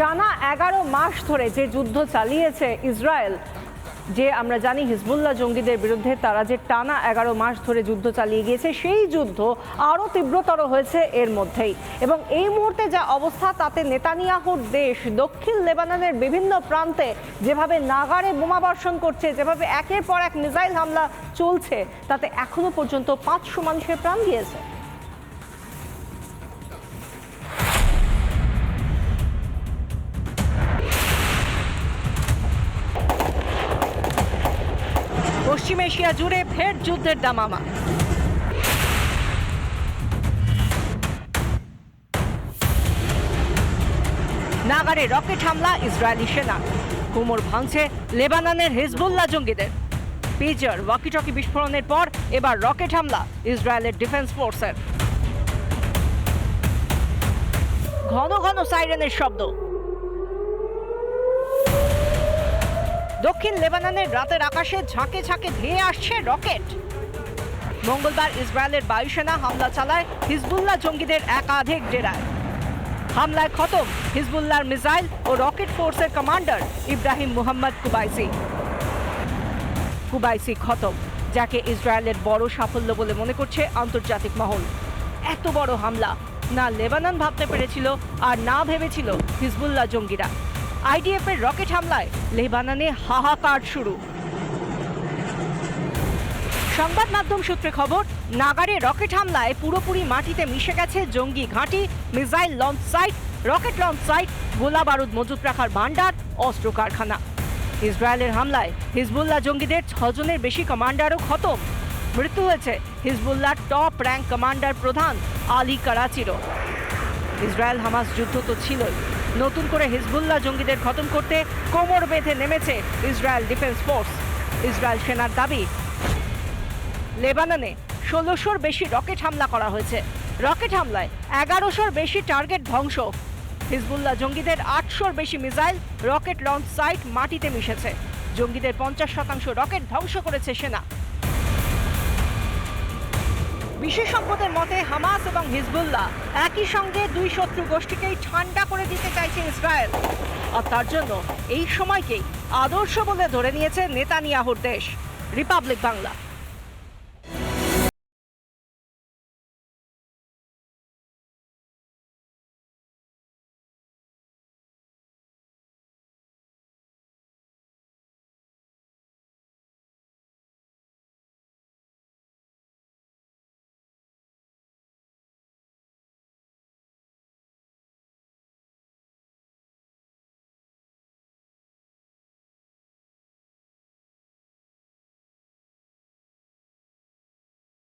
টানা এগারো মাস ধরে যে যুদ্ধ চালিয়েছে ইসরায়েল, যে আমরা জানি হিজবুল্লাহ জঙ্গিদের বিরুদ্ধে তারা যে টানা এগারো মাস ধরে যুদ্ধ চালিয়ে গিয়েছে, সেই যুদ্ধ আরও তীব্রতর হয়েছে এর মধ্যেই। এবং এই মুহূর্তে যা অবস্থা, তাতে নেতানিয়াহুর দেশ, দক্ষিণ লেবাননের বিভিন্ন প্রান্তে যেভাবে নাগারে বোমাবর্ষণ করছে, যেভাবে একের পর এক মিসাইল হামলা চলছে, তাতে এখনও পর্যন্ত পাঁচশো মানুষের প্রাণ গিয়েছে। পশ্চিম এশিয়া জুড়ে ফের যুদ্ধের দামামা। নাগারে রকেট হামলা, ইসরায়েলি সেনা। কোমর ভাঙছে লেবাননের হিজবুল্লাহ জঙ্গিদের। পেজার ওয়াকিটকি বিস্ফোরণের পর এবার রকেট হামলা, ইসরায়েলের ডিফেন্স ফোর্সের। ঘন ঘন সাইরেনের শব্দ। দক্ষিণ লেবাননের রাতের আকাশে ঝাঁকে ঝাঁকে ধেয়ে আসছে রকেট। মঙ্গলবার ইসরায়েলের বায়ুসেনা হামলা চালায় হিজবুল্লাহ জঙ্গিদের একাধিক ডেরায়। হামলায় খতম হিজবুল্লাহর মিসাইল ও রকেট ফোর্সের commander Ibrahim Muhammad Qubaisi. Qubaisi খতম, যাকে ইসরায়েলের বড় সাফল্য বলে মনে করছে আন্তর্জাতিক মহল। এত বড় হামলা, না লেবানন ভাবতে পেরেছিল আর না ভেবেছিল হিজবুল্লাহ জঙ্গিরা। আইডিএফ এর রকেট হামলায় লেবাননে হাহাকার শুরু। সংবাদ মাধ্যম সূত্রে খবর, নাগারে রকেট হামলায় পুরোপুরি মাটিতে মিশে গেছে জঙ্গি ঘাঁটি, missile launch site, rocket launch site, গোলা বারুদ মজুত রাখার ভান্ডার অস্ত্র কারখানা। ইসরায়েলের হামলায় হিজবুল্লাহ জঙ্গিদের ছজনের বেশি কমান্ডারও খতম। মৃত্যু হয়েছে হিজবুল্লাহ টপ র্যাঙ্ক কমান্ডার প্রধান আলী কারাচিরও। ইসরায়েল হামাস যুদ্ধ তো ছিলই। নতুন করে হিজবুল্লাহ জঙ্গিদের খতম করতে কোমর বেঁধে নেমেছে ইসরায়েল ডিফেন্স ফোর্স। ইসরায়েল সেনার দাবি, লেবাননে ষোলোশোর বেশি রকেট হামলা করা হয়েছে। রকেট হামলায় এগারোশোর বেশি টার্গেট ধ্বংস। হিজবুল্লাহ জঙ্গিদের আটশোর বেশি মিসাইল রকেট লঞ্চ সাইট মাটিতে মিশেছে। জঙ্গিদের পঞ্চাশ শতাংশ রকেট ধ্বংস করেছে সেনা। বিশেষজ্ঞদের মতে, হামাস এবং হিজবুল্লাহ একই সঙ্গে দুই শত্রু গোষ্ঠীকেই ঠান্ডা করে দিতে চাইছে ইসরায়েল। আর তার জন্য এই সময়কেই আদর্শ বলে ধরে নিয়েছে নেতানিয়াহুর দেশ, রিপাবলিক বাংলা।